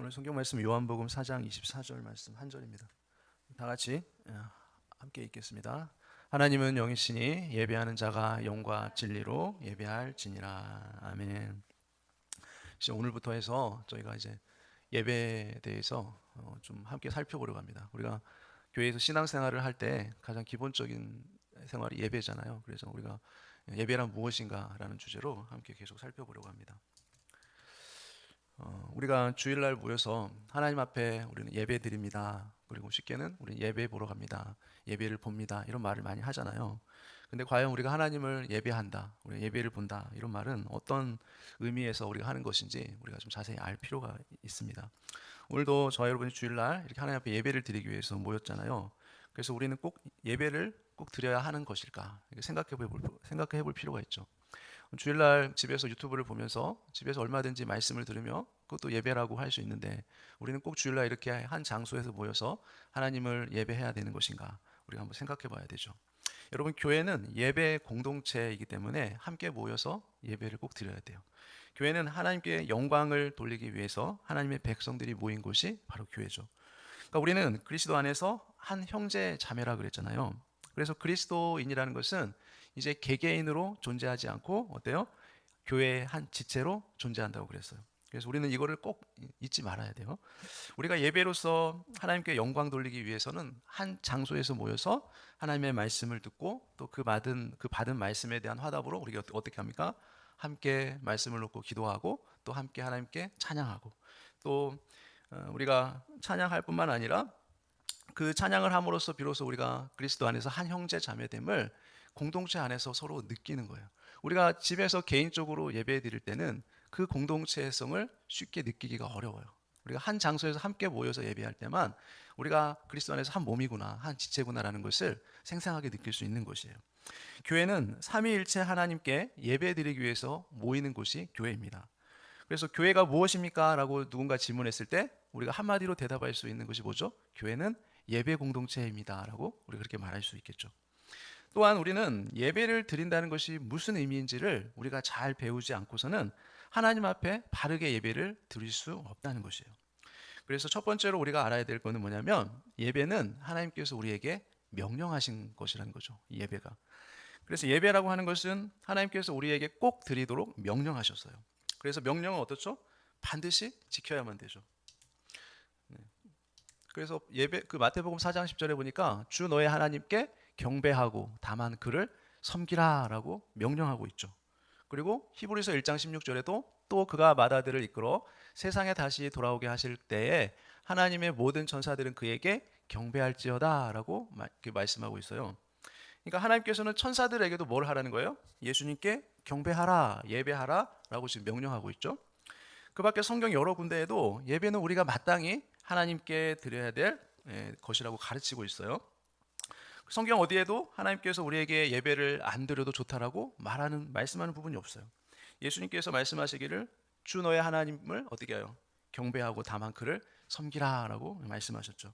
오늘 성경 말씀 요한복음 4장 24절 말씀 한 절입니다. 다 같이 예, 함께 읽겠습니다. 하나님은 영이시니 예배하는 자가 영과 진리로 예배할지니라. 아멘. 이제 오늘부터 해서 저희가 이제 예배에 대해서 어, 좀 함께 살펴보려고 합니다. 우리가 교회에서 신앙생활을 할 때 가장 기본적인 생활이 예배잖아요. 그래서 우리가 예배란 무엇인가라는 주제로 함께 계속 살펴보려고 합니다. 어, 우리가 주일날 모여서 하나님 앞에 우리는 예배 드립니다. 그리고 쉽게는 우리 예배 보러 갑니다. 예배를 봅니다. 이런 말을 많이 하잖아요. 근데 과연 우리가 하나님을 예배한다, 우리 예배를 본다 이런 말은 어떤 의미에서 우리가 하는 것인지 우리가 좀 자세히 알 필요가 있습니다. 오늘도 저와 여러분이 주일날 이렇게 하나님 앞에 예배를 드리기 위해서 모였잖아요. 그래서 우리는 꼭 예배를 꼭 드려야 하는 것일까 생각해 볼 생각해 볼 필요가 있죠. 주일날 집에서 유튜브를 보면서 집에서 얼마든지 말씀을 들으며 그것도 예배라고 할 수 있는데 우리는 꼭 주일날 이렇게 한 장소에서 모여서 하나님을 예배해야 되는 것인가 우리가 한번 생각해 봐야 되죠. 여러분 교회는 예배 공동체이기 때문에 함께 모여서 예배를 꼭 드려야 돼요. 교회는 하나님께 영광을 돌리기 위해서 하나님의 백성들이 모인 곳이 바로 교회죠. 그러니까 우리는 그리스도 안에서 한 형제 자매라 그랬잖아요. 그래서 그리스도인이라는 것은 이제 개개인으로 존재하지 않고 어때요? 교회의 한 지체로 존재한다고 그랬어요. 그래서 우리는 이거를 꼭 잊지 말아야 돼요. 우리가 예배로서 하나님께 영광 돌리기 위해서는 한 장소에서 모여서 하나님의 말씀을 듣고 또 그 받은 그 받은 말씀에 대한 화답으로 우리가 어떻게 합니까? 함께 말씀을 놓고 기도하고 또 함께 하나님께 찬양하고 또 어, 우리가 찬양할 뿐만 아니라 그 찬양을 함으로써 비로소 우리가 그리스도 안에서 한 형제 자매됨을 공동체 안에서 서로 느끼는 거예요. 우리가 집에서 개인적으로 예배 드릴 때는 그 공동체성을 쉽게 느끼기가 어려워요. 우리가 한 장소에서 함께 모여서 예배할 때만 우리가 그리스도 안에서 한 몸이구나, 한 지체구나라는 것을 생생하게 느낄 수 있는 것이에요. 교회는 삼위일체 하나님께 예배드리기 위해서 모이는 곳이 교회입니다. 그래서 교회가 무엇입니까?라고 누군가 질문했을 때 우리가 한마디로 대답할 수 있는 것이 뭐죠? 교회는 예배 공동체입니다라고 우리가 그렇게 말할 수 있겠죠. 또한 우리는 예배를 드린다는 것이 무슨 의미인지를 우리가 잘 배우지 않고서는 하나님 앞에 바르게 예배를 드릴 수 없다는 것이에요. 그래서 첫 번째로 우리가 알아야 될 것은 뭐냐면 예배는 하나님께서 우리에게 명령하신 것이라는 거죠. 예배가. 그래서 예배라고 하는 것은 하나님께서 우리에게 꼭 드리도록 명령하셨어요. 그래서 명령은 어떻죠? 반드시 지켜야만 되죠. 네. 그래서 예배 그 마태복음 4장 10절에 보니까 주 너의 하나님께 경배하고 다만 그를 섬기라라고 명령하고 있죠. 그리고 히브리서 1장 16절에도 또 그가 마다들을 이끌어 세상에 다시 돌아오게 하실 때에 하나님의 모든 천사들은 그에게 경배할지어다라고 말씀하고 있어요. 그러니까 하나님께서는 천사들에게도 뭘 하라는 거예요? 예수님께 경배하라, 예배하라라고 지금 명령하고 있죠. 그밖에 성경 여러 군데에도 예배는 우리가 마땅히 하나님께 드려야 될 예, 것이라고 가르치고 있어요. 성경 어디에도 하나님께서 우리에게 예배를 안 드려도 좋다라고 말하는 말씀하는 부분이 없어요. 예수님께서 말씀하시기를 주 너의 하나님을 어떻게 해요? 경배하고 다만 그를 섬기라라고 말씀하셨죠.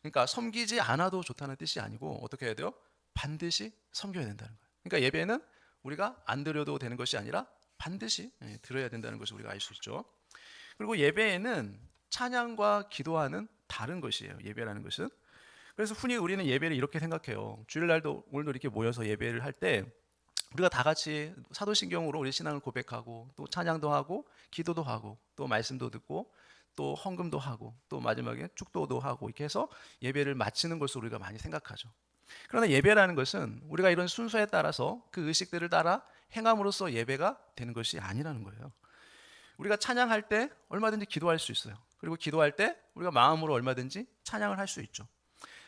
그러니까 섬기지 않아도 좋다는 뜻이 아니고 어떻게 해야 돼요? 반드시 섬겨야 된다는 거예요. 그러니까 예배는 우리가 안 드려도 되는 것이 아니라 반드시 예, 드려야 된다는 것을 우리가 알 수 있죠. 그리고 예배에는 찬양과 기도하는 다른 것이에요. 예배라는 것은 그래서 흔히 우리는 예배를 이렇게 생각해요. 주일날도 오늘도 이렇게 모여서 예배를 할 때 우리가 다 같이 사도신경으로 우리 신앙을 고백하고 또 찬양도 하고 기도도 하고 또 말씀도 듣고 또 헌금도 하고 또 마지막에 축도도 하고 이렇게 해서 예배를 마치는 것으로 우리가 많이 생각하죠. 그러나 예배라는 것은 우리가 이런 순서에 따라서 그 의식들을 따라 행함으로써 예배가 되는 것이 아니라는 거예요. 우리가 찬양할 때 얼마든지 기도할 수 있어요. 그리고 기도할 때 우리가 마음으로 얼마든지 찬양을 할 수 있죠.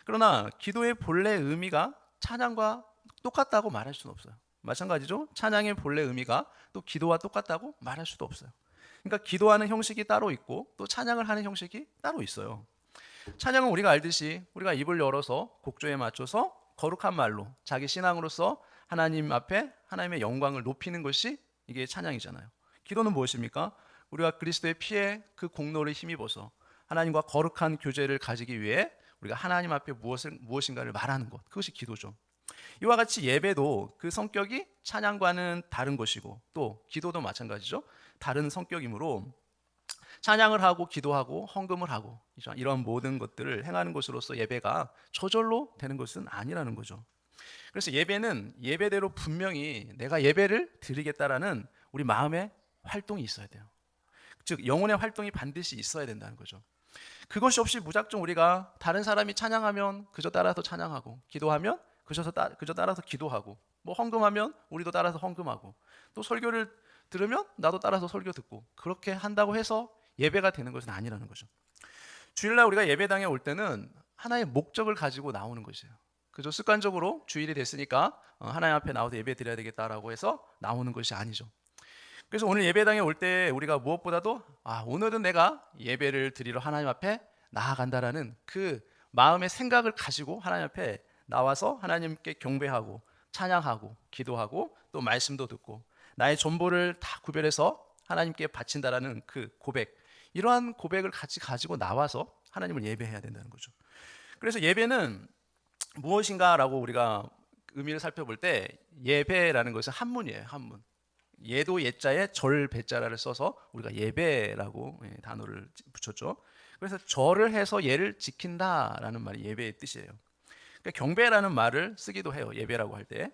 그러나 기도의 본래 의미가 찬양과 똑같다고 말할 수는 없어요. 마찬가지죠. 찬양의 본래 의미가 또 기도와 똑같다고 말할 수도 없어요. 그러니까 기도하는 형식이 따로 있고 또 찬양을 하는 형식이 따로 있어요. 찬양은 우리가 알듯이 우리가 입을 열어서 곡조에 맞춰서 거룩한 말로 자기 신앙으로서 하나님 앞에 하나님의 영광을 높이는 것이 이게 찬양이잖아요. 기도는 무엇입니까? 우리가 그리스도의 피에 그 공로를 힘입어서 하나님과 거룩한 교제를 가지기 위해 우리가 하나님 앞에 무엇을 무엇인가를 말하는 것 그것이 기도죠. 이와 같이 예배도 그 성격이 찬양과는 다른 것이고 또 기도도 마찬가지죠. 다른 성격이므로 찬양을 하고 기도하고 헌금을 하고 이런 모든 것들을 행하는 것으로서 예배가 저절로 되는 것은 아니라는 거죠. 그래서 예배는 예배대로 분명히 내가 예배를 드리겠다라는 우리 마음의 활동이 있어야 돼요. 즉 영혼의 활동이 반드시 있어야 된다는 거죠. 그것이 없이 무작정 우리가 다른 사람이 찬양하면 그저 따라서 찬양하고 기도하면 그저 따 그저 따라서 기도하고 뭐 헌금하면 우리도 따라서 헌금하고 또 설교를 들으면 나도 따라서 설교 듣고 그렇게 한다고 해서 예배가 되는 것은 아니라는 거죠. 주일날 우리가 예배당에 올 때는 하나의 목적을 가지고 나오는 것이에요. 그저 습관적으로 주일이 됐으니까 어, 하나님 앞에 나와서 예배 드려야 되겠다라고 해서 나오는 것이 아니죠. 그래서 오늘 예배당에 올 때 우리가 무엇보다도 아, 오늘은 내가 예배를 드리러 하나님 앞에 나아간다라는 그 마음의 생각을 가지고 하나님 앞에 나와서 하나님께 경배하고 찬양하고 기도하고 또 말씀도 듣고 나의 전부를 다 구별해서 하나님께 바친다라는 그 고백 이러한 고백을 같이 가지고 나와서 하나님을 예배해야 된다는 거죠. 그래서 예배는 무엇인가라고 우리가 의미를 살펴볼 때 예배라는 것은 한문이에요. 한문. 예도 예자에 절 배자를 써서 우리가 예배라고 예, 단어를 붙였죠. 그래서 절을 해서 예를 지킨다라는 말이 예배의 뜻이에요. 그러니까 경배라는 말을 쓰기도 해요. 예배라고 할 때.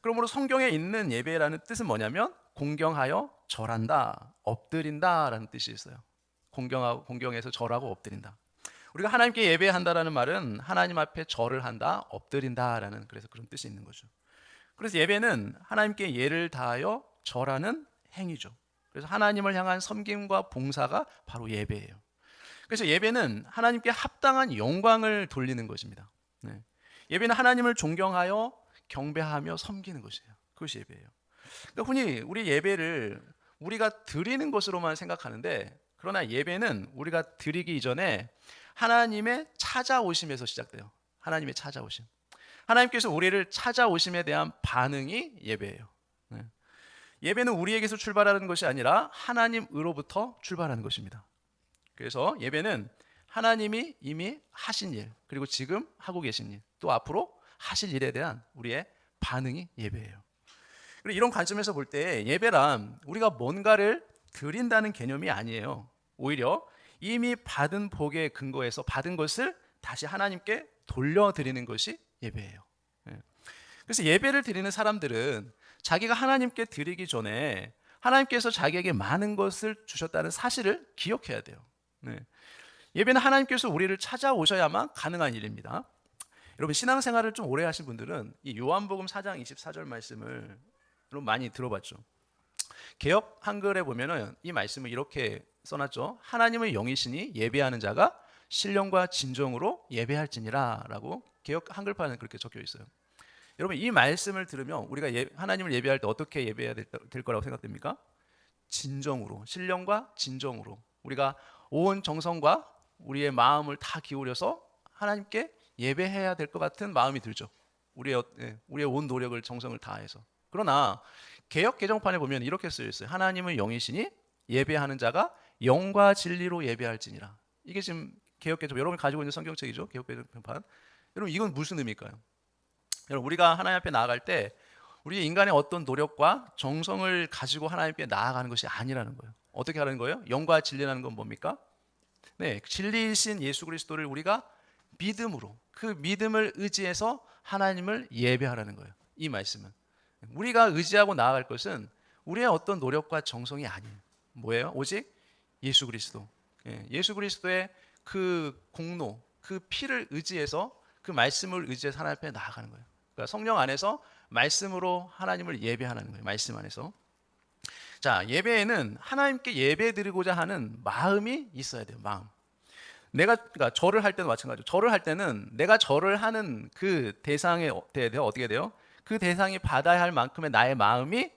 그러므로 성경에 있는 예배라는 뜻은 뭐냐면 공경하여 절한다, 엎드린다라는 뜻이 있어요. 공경하고 공경해서 절하고 엎드린다. 우리가 하나님께 예배한다라는 말은 하나님 앞에 절을 한다, 엎드린다라는 그래서 그런 뜻이 있는 거죠. 그래서 예배는 하나님께 예를 다하여 절하는 행위죠. 그래서 하나님을 향한 섬김과 봉사가 바로 예배예요. 그래서 예배는 하나님께 합당한 영광을 돌리는 것입니다. 네. 예배는 하나님을 존경하여 경배하며 섬기는 것이에요. 그것이 예배예요. 그러니까 흔히 우리 예배를 우리가 드리는 것으로만 생각하는데 그러나 예배는 우리가 드리기 이전에 하나님의 찾아오심에서 시작돼요. 하나님의 찾아오심. 하나님께서 우리를 찾아오심에 대한 반응이 예배예요. 네. 예배는 우리에게서 출발하는 것이 아니라 하나님으로부터 출발하는 것입니다. 그래서 예배는 하나님이 이미 하신 일, 그리고 지금 하고 계신 일, 또 앞으로 하실 일에 대한 우리의 반응이 예배예요. 그리고 이런 관점에서 볼 때 예배란 우리가 뭔가를 드린다는 개념이 아니에요. 오히려 이미 받은 복에 근거해서 받은 것을 다시 하나님께 돌려드리는 것이 예배예요. 예. 그래서 예배를 드리는 사람들은 자기가 하나님께 드리기 전에 하나님께서 자기에게 많은 것을 주셨다는 사실을 기억해야 돼요. 네. 예배는 하나님께서 우리를 찾아오셔야만 가능한 일입니다. 여러분 신앙생활을 좀 오래 하신 분들은 이 요한복음 4장 24절 말씀을 많이 들어봤죠. 개혁 한글에 보면은 이 말씀을 이렇게 써놨죠. 하나님의 영이시니 예배하는 자가 신령과 진정으로 예배할지니라라고 개혁 한글판은 그렇게 적혀 있어요. 여러분 이 말씀을 들으면 우리가 예, 하나님을 예배할 때 어떻게 예배해야 될, 될 거라고 생각됩니까? 진정으로, 신령과 진정으로 우리가 온 정성과 우리의 마음을 다 기울여서 하나님께 예배해야 될 것 같은 마음이 들죠. 우리의 예, 우리의 온 노력을 정성을 다해서. 그러나 개혁 개정판에 보면 이렇게 쓰여 있어요. 하나님은 영이시니 예배하는 자가 영과 진리로 예배할지니라. 이게 지금 개혁 개정 여러분이 가지고 있는 성경책이죠. 개혁 개정판. 여러분 이건 무슨 의미일까요? 여러분 우리가 하나님 앞에 나아갈 때 우리 인간의 어떤 노력과 정성을 가지고 하나님께 나아가는 것이 아니라는 거예요. 어떻게 하는 거예요? 영과 진리라는 건 뭡니까? 네, 진리이신 예수 그리스도를 우리가 믿음으로 그 믿음을 의지해서 하나님을 예배하라는 거예요. 이 말씀은 우리가 의지하고 나아갈 것은 우리의 어떤 노력과 정성이 아니에요. 뭐예요? 오직 예수 그리스도. 예, 예수 그리스도의 그 공로, 그 피를 의지해서 그 말씀을 의지해서 하나님 앞에 나아가는 거예요. 그러니까 성령 안에서 말씀으로 하나님을 예배하는 거예요. 말씀 안에서. 자, 예배에는 하나님께 예배 드리고자 하는 마음이 있어야 돼요. 마음. 내가 그러니까 절을 할 때도 마찬가지로 절을 할 때는 내가 절을 하는 그 대상에 대해 어떻게 돼요? 그 대상이 받아야 할 만큼의 나의 마음이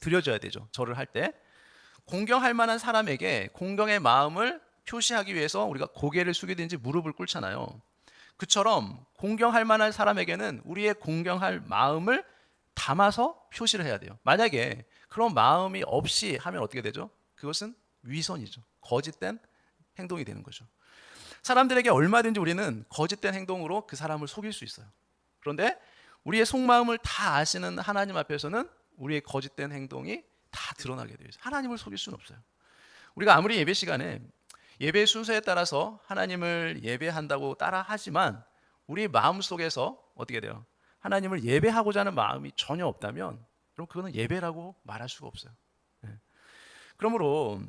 드려져야 되죠. 절을 할 때. 공경할 만한 사람에게 공경의 마음을 표시하기 위해서 우리가 고개를 숙이든지 무릎을 꿇잖아요. 그처럼 공경할 만한 사람에게는 우리의 공경할 마음을 담아서 표시를 해야 돼요. 만약에 그런 마음이 없이 하면 어떻게 되죠? 그것은 위선이죠. 거짓된 행동이 되는 거죠. 사람들에게 얼마든지 우리는 거짓된 행동으로 그 사람을 속일 수 있어요. 그런데 우리의 속마음을 다 아시는 하나님 앞에서는 우리의 거짓된 행동이 다 드러나게 되어 있어요. 하나님을 속일 수는 없어요. 우리가 아무리 예배 시간에 예배 순서에 따라서 하나님을 예배한다고 따라 하지만 우리 마음 속에서 어떻게 돼요? 하나님을 예배하고자 하는 마음이 전혀 없다면 그럼 그거는 예배라고 말할 수가 없어요. 예. 그러므로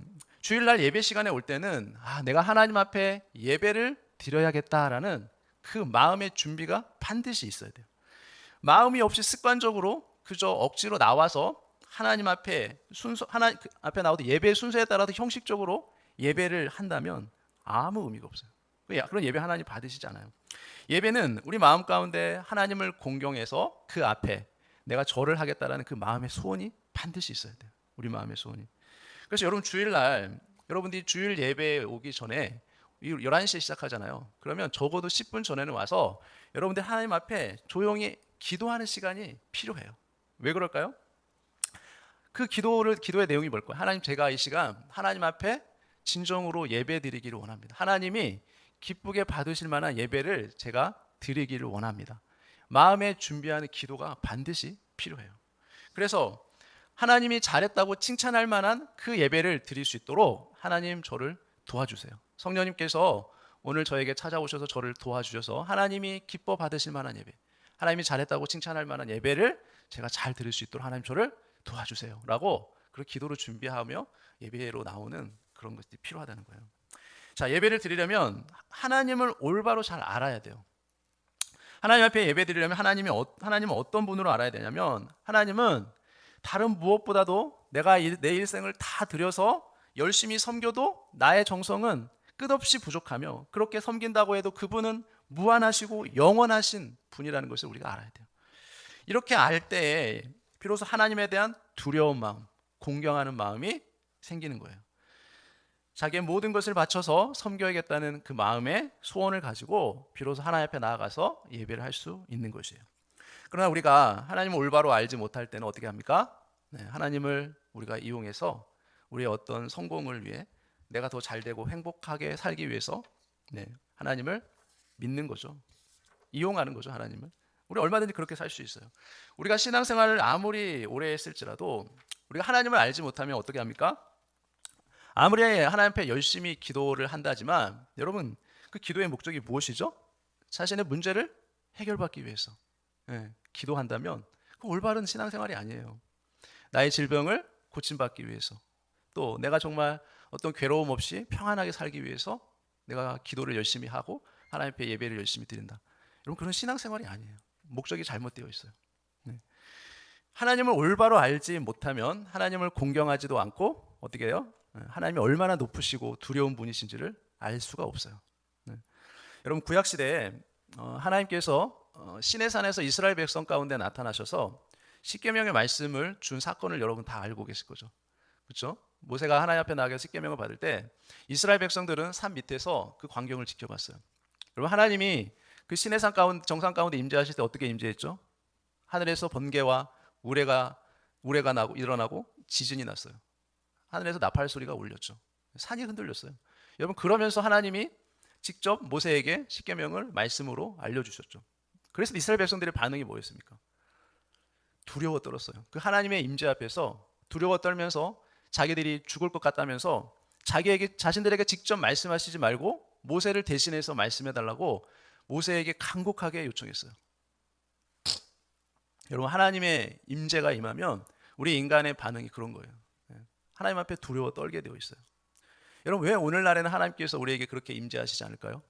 주일날 예배 시간에 올 때는 아, 내가 하나님 앞에 예배를 드려야겠다라는 그 마음의 준비가 반드시 있어야 돼요. 마음이 없이 습관적으로 그저 억지로 나와서 하나님 앞에 순서 하나 그 앞에 나오도 예배 순서에 따라서 형식적으로 예배를 한다면 아무 의미가 없어요. 그런 예배 하나님 받으시지 않아요. 예배는 우리 마음 가운데 하나님을 공경해서 그 앞에 내가 절을 하겠다라는 그 마음의 소원이 반드시 있어야 돼요. 우리 마음의 소원이. 그래서 여러분 주일날 여러분들이 주일 예배 오기 전에 11시에 시작하잖아요. 그러면 적어도 10분 전에는 와서 여러분들 하나님 앞에 조용히 기도하는 시간이 필요해요. 왜 그럴까요? 그 기도를 기도의 내용이 뭘까요? 하나님 제가 이 시간 하나님 앞에 진정으로 예배 드리기를 원합니다. 하나님이 기쁘게 받으실 만한 예배를 제가 드리기를 원합니다. 마음에 준비하는 기도가 반드시 필요해요. 그래서 하나님이 잘했다고 칭찬할 만한 그 예배를 드릴 수 있도록 하나님 저를 도와주세요. 성령님께서 오늘 저에게 찾아오셔서 저를 도와주셔서 하나님이 기뻐 받으실 만한 예배, 하나님이 잘했다고 칭찬할 만한 예배를 제가 잘 드릴 수 있도록 하나님 저를 도와주세요 라고 그런 기도를 준비하며 예배로 나오는 그런 것들이 필요하다는 거예요. 자, 예배를 드리려면 하나님을 올바로 잘 알아야 돼요. 하나님 앞에 예배 드리려면 하나님이 어, 하나님은 어떤 분으로 알아야 되냐면 하나님은 다른 무엇보다도 내가 내 일생을 다 들여서 열심히 섬겨도 나의 정성은 끝없이 부족하며 그렇게 섬긴다고 해도 그분은 무한하시고 영원하신 분이라는 것을 우리가 알아야 돼요. 이렇게 알 때에 비로소 하나님에 대한 두려운 마음, 공경하는 마음이 생기는 거예요. 자기의 모든 것을 바쳐서 섬겨야겠다는 그 마음의 소원을 가지고 비로소 하나님 앞에 나아가서 예배를 할 수 있는 것이에요. 그러나 우리가 하나님을 올바로 알지 못할 때는 어떻게 합니까? 네, 하나님을 우리가 이용해서 우리의 어떤 성공을 위해 내가 더 잘되고 행복하게 살기 위해서 네, 하나님을 믿는 거죠. 이용하는 거죠, 하나님을. 우리 얼마든지 그렇게 살 수 있어요. 우리가 신앙생활을 아무리 오래 했을지라도 우리가 하나님을 알지 못하면 어떻게 합니까? 아무리 하나님 앞에 열심히 기도를 한다지만 여러분 그 기도의 목적이 무엇이죠? 자신의 문제를 해결받기 위해서 예, 기도한다면 그 올바른 신앙생활이 아니에요. 나의 질병을 고침받기 위해서 또 내가 정말 어떤 괴로움 없이 평안하게 살기 위해서 내가 기도를 열심히 하고 하나님 앞에 예배를 열심히 드린다. 여러분 그런 신앙생활이 아니에요. 목적이 잘못되어 있어요. 네. 하나님을 올바로 알지 못하면 하나님을 공경하지도 않고 어떻게 해요? 네. 하나님이 얼마나 높으시고 두려운 분이신지를 알 수가 없어요. 네. 여러분 구약 시대에 어, 하나님께서 어, 시내 산에서 이스라엘 백성 가운데 나타나셔서 십계명의 말씀을 준 사건을 여러분 다 알고 계실 거죠. 그렇죠? 모세가 하나님 앞에 나가서 십계명을 받을 때 이스라엘 백성들은 산 밑에서 그 광경을 지켜봤어요. 여러분 하나님이 그 시내산 가운데 정상 가운데 임재하실 때 어떻게 임재했죠? 하늘에서 번개와 우레가 우레가 나고 일어나고 지진이 났어요. 하늘에서 나팔 소리가 울렸죠. 산이 흔들렸어요. 여러분 그러면서 하나님이 직접 모세에게 십계명을 말씀으로 알려주셨죠. 그래서 이스라엘 백성들의 반응이 뭐였습니까? 두려워 떨었어요. 그 하나님의 임재 앞에서 두려워 떨면서 자기들이 죽을 것 같다면서 자기에게 자신들에게 직접 말씀하시지 말고 모세를 대신해서 말씀해 달라고 모세에게 간곡하게 요청했어요. 여러분 하나님의 임재가 임하면 우리 인간의 반응이 그런 거예요. 예. 하나님 앞에 두려워 떨게 되어 있어요. 여러분 왜 오늘날에는 하나님께서 우리에게 그렇게 임재하시지 않을까요?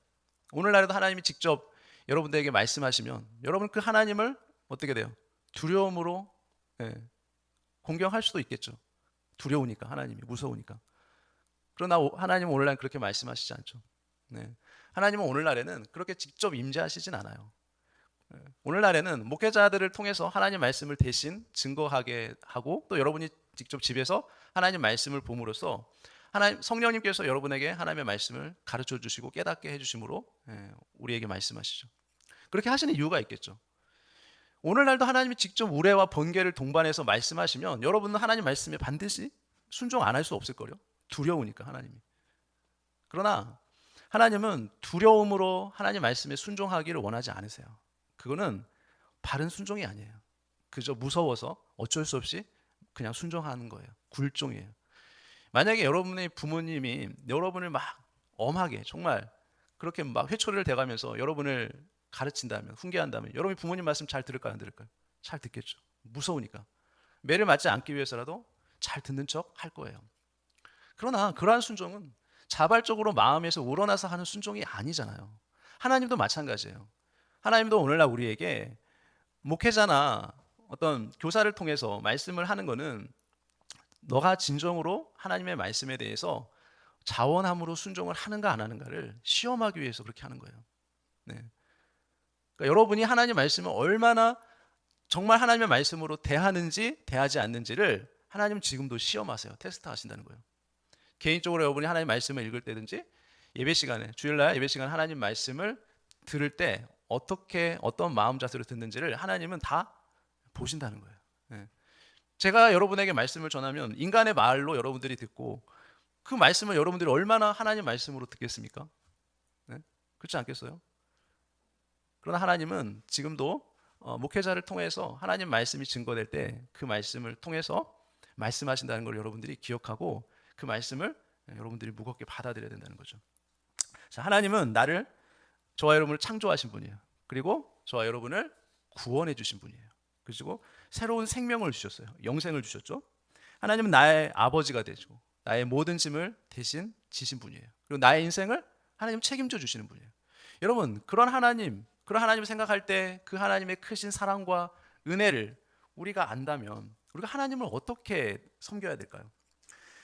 오늘날에도 하나님이 직접 여러분들에게 말씀하시면 여러분 그 하나님을 어떻게 돼요? 두려움으로 예, 공경할 수도 있겠죠. 두려우니까 하나님이 무서우니까. 그러나 하나님은 오늘날 그렇게 말씀하시지 않죠. 네. 하나님은 오늘날에는 그렇게 직접 임재하시진 않아요. 예. 오늘날에는 목회자들을 통해서 하나님 말씀을 대신 증거하게 하고 또 여러분이 직접 집에서 하나님 말씀을 봄으로써 하나님 성령님께서 여러분에게 하나님의 말씀을 가르쳐 주시고 깨닫게 해 주심으로 예, 우리에게 말씀하시죠. 그렇게 하시는 이유가 있겠죠. 오늘날도 하나님이 직접 우레와 번개를 동반해서 말씀하시면 여러분은 하나님 말씀에 반드시 순종 안 할 수 없을 거요. 두려우니까 하나님이. 그러나 하나님은 두려움으로 하나님 말씀에 순종하기를 원하지 않으세요. 그거는 바른 순종이 아니에요. 그저 무서워서 어쩔 수 없이 그냥 순종하는 거예요. 굴종이에요. 만약에 여러분의 부모님이 여러분을 막 엄하게 정말 그렇게 막 회초리를 대가면서 여러분을 가르친다면 훈계한다면 여러분이 부모님 말씀 잘 들을까요 안 들을까요? 잘 듣겠죠. 무서우니까 매를 맞지 않기 위해서라도 잘 듣는 척 할 거예요. 그러나 그러한 순종은 자발적으로 마음에서 우러나서 하는 순종이 아니잖아요. 하나님도 마찬가지예요. 하나님도 오늘날 우리에게 목회자나 어떤 교사를 통해서 말씀을 하는 거는 너가 진정으로 하나님의 말씀에 대해서 자원함으로 순종을 하는가 안 하는가를 시험하기 위해서 그렇게 하는 거예요. 네. 그러니까 여러분이 하나님 말씀을 얼마나 정말 하나님의 말씀으로 대하는지 대하지 않는지를 하나님 지금도 시험하세요. 테스트 하신다는 거예요. 개인적으로 여러분이 하나님 말씀을 읽을 때든지 예배 시간에 주일날 예배 시간 하나님 말씀을 들을 때 어떻게 어떤 마음 자세로 듣는지를 하나님은 다 보신다는 거예요. 네. 제가 여러분에게 말씀을 전하면 인간의 말로 여러분들이 듣고 그 말씀을 여러분들이 얼마나 하나님 말씀으로 듣겠습니까? 네? 그렇지 않겠어요? 그러나 하나님은 지금도 어, 목회자를 통해서 하나님 말씀이 증거될 때 그 말씀을 통해서 말씀하신다는 걸 여러분들이 기억하고 그 말씀을 여러분들이 무겁게 받아들여야 된다는 거죠. 자, 하나님은 나를 저와 여러분을 창조하신 분이에요. 그리고 저와 여러분을 구원해 주신 분이에요. 그리고 새로운 생명을 주셨어요. 영생을 주셨죠. 하나님은 나의 아버지가 되시고 나의 모든 짐을 대신 지신 분이에요. 그리고 나의 인생을 하나님 책임져 주시는 분이에요. 여러분, 그런 하나님, 그런 하나님을 생각할 때 그 하나님의 크신 사랑과 은혜를 우리가 안다면 우리가 하나님을 어떻게 섬겨야 될까요?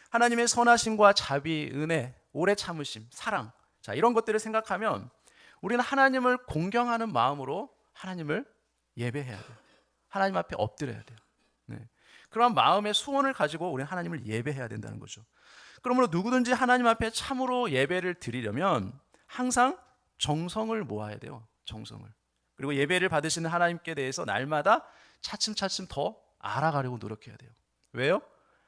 하나님의 선하심과 자비, 은혜, 오래 참으심, 사랑. 자, 이런 것들을 생각하면 우리는 하나님을 공경하는 마음으로 하나님을 예배해야 돼요. 하나님 앞에 엎드려야 돼요. 네. 그런 마음의 소원을 가지고 우리는 하나님을 예배해야 된다는 거죠. 그러므로 누구든지 하나님 앞에 참으로 예배를 드리려면 항상 정성을 모아야 돼요. 정성을. 그리고 예배를 받으시는 하나님께 대해서 날마다 차츰차츰 더 알아가려고 노력해야 돼요. 왜요?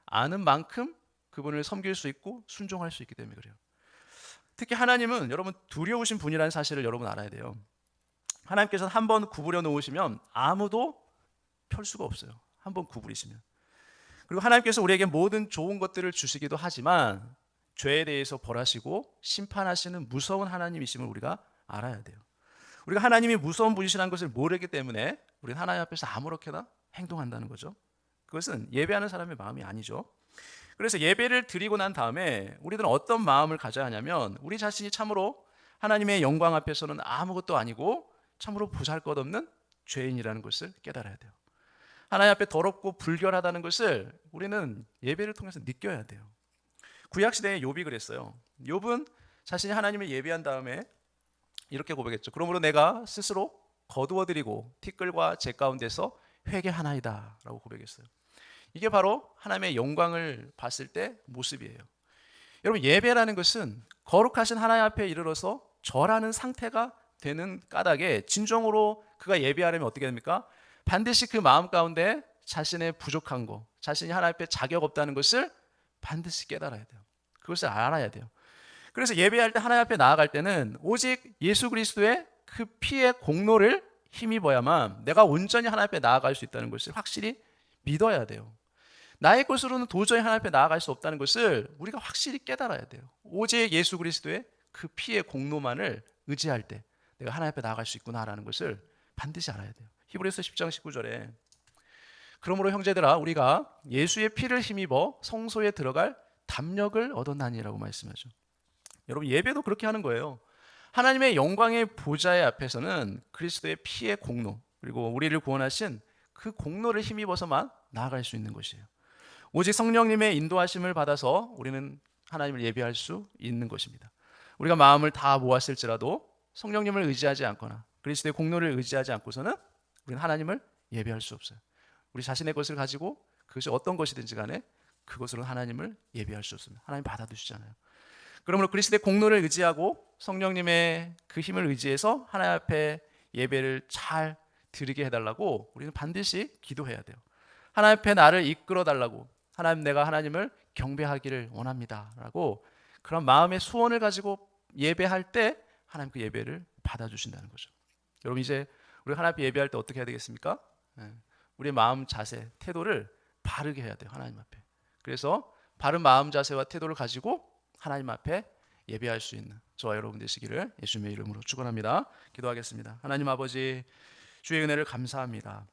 아는 만큼 그분을 섬길 수 있고 순종할 수 있기 때문에 그래요. 특히 하나님은 여러분 두려우신 분이라는 사실을 여러분 알아야 돼요. 하나님께서는 한 번 구부려 놓으시면 아무도 펼 수가 없어요. 한번 구부리시면. 그리고 하나님께서 우리에게 모든 좋은 것들을 주시기도 하지만 죄에 대해서 벌하시고 심판하시는 무서운 하나님이심을 우리가 알아야 돼요. 우리가 하나님이 무서운 분이시라는 것을 모르기 때문에 우리는 하나님 앞에서 아무렇게나 행동한다는 거죠. 그것은 예배하는 사람의 마음이 아니죠. 그래서 예배를 드리고 난 다음에 우리들은 어떤 마음을 가져야 하냐면 우리 자신이 참으로 하나님의 영광 앞에서는 아무것도 아니고 참으로 보잘것없는 죄인이라는 것을 깨달아야 돼요. 하나님 앞에 더럽고 불결하다는 것을 우리는 예배를 통해서 느껴야 돼요. 구약 시대에 욥이 그랬어요. 욥은 자신이 하나님을 예배한 다음에 이렇게 고백했죠. 그러므로 내가 스스로 거두어 드리고 티끌과 제 가운데서 회개하나이다라고 고백했어요. 이게 바로 하나님의 영광을 봤을 때 모습이에요. 여러분 예배라는 것은 거룩하신 하나님 앞에 이르러서 절하는 상태가 되는 까닭에 진정으로 그가 예배하려면 어떻게 됩니까? 반드시 그 마음 가운데 자신의 부족한 거, 자신이 하나님 앞에 자격 없다는 것을 반드시 깨달아야 돼요. 그것을 알아야 돼요. 그래서 예배할 때 하나님 앞에 나아갈 때는 오직 예수 그리스도의 그 피의 공로를 힘입어야만 내가 온전히 하나님 앞에 나아갈 수 있다는 것을 확실히 믿어야 돼요. 나의 것으로는 도저히 하나님 앞에 나아갈 수 없다는 것을 우리가 확실히 깨달아야 돼요. 오직 예수 그리스도의 그 피의 공로만을 의지할 때 내가 하나님 앞에 나아갈 수 있구나라는 것을 반드시 알아야 돼요. 히브리서 10장 19절에 그러므로 형제들아 우리가 예수의 피를 힘입어 성소에 들어갈 담력을 얻었나니라고 말씀하죠. 여러분 예배도 그렇게 하는 거예요. 하나님의 영광의 보좌의 앞에서는 그리스도의 피의 공로 그리고 우리를 구원하신 그 공로를 힘입어서만 나아갈 수 있는 것이에요. 오직 성령님의 인도하심을 받아서 우리는 하나님을 예배할 수 있는 것입니다. 우리가 마음을 다 모았을지라도 성령님을 의지하지 않거나 그리스도의 공로를 의지하지 않고서는 우리는 하나님을 예배할 수 없어요. 우리 자신의 것을 가지고 그것이 어떤 것이든지 간에 그것으로 하나님을 예배할 수 없습니다. 하나님 받아두시잖아요. 그러므로 그리스도의 공로를 의지하고 성령님의 그 힘을 의지해서 하나님 앞에 예배를 잘 드리게 해달라고 우리는 반드시 기도해야 돼요. 하나님 앞에 나를 이끌어 달라고 하나님 내가 하나님을 경배하기를 원합니다라고 그런 마음의 소원을 가지고 예배할 때 하나님 그 예배를 받아주신다는 거죠. 여러분 이제 우리 하나님 앞에 예배할 때 어떻게 해야 되겠습니까? 네. 우리의 마음 자세, 태도를 바르게 해야 돼요. 하나님 앞에. 그래서 바른 마음 자세와 태도를 가지고 하나님 앞에 예배할 수 있는 저와 여러분 되시기를 예수님의 이름으로 축원합니다. 기도하겠습니다. 하나님 아버지 주의 은혜를 감사합니다.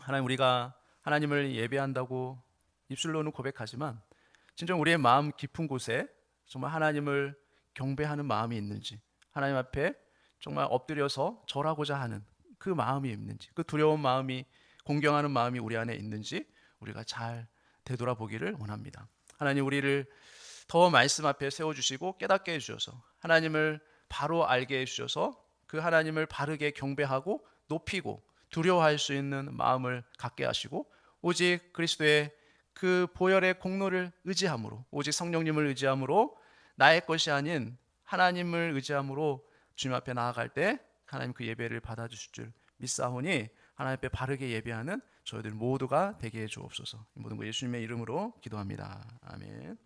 하나님 우리가 하나님을 예배한다고 입술로는 고백하지만 진짜 우리의 마음 깊은 곳에 정말 하나님을 경배하는 마음이 있는지 하나님 앞에 정말 엎드려서 절하고자 하는 그 마음이 있는지 그 두려운 마음이 공경하는 마음이 우리 안에 있는지 우리가 잘 되돌아보기를 원합니다. 하나님 우리를 더 말씀 앞에 세워 주시고 깨닫게 해 주셔서 하나님을 바로 알게 해 주셔서 그 하나님을 바르게 경배하고 높이고 두려워할 수 있는 마음을 갖게 하시고 오직 그리스도의 그 보혈의 공로를 의지함으로 오직 성령님을 의지함으로 나의 것이 아닌 하나님을 의지함으로 주님 앞에 나아갈 때 하나님 그 예배를 받아 주실 줄 믿사오니 하나님 앞에 바르게 예배하는 저희들 모두가 되게 해 주옵소서. 이 모든 거 예수님의 이름으로 기도합니다. 아멘.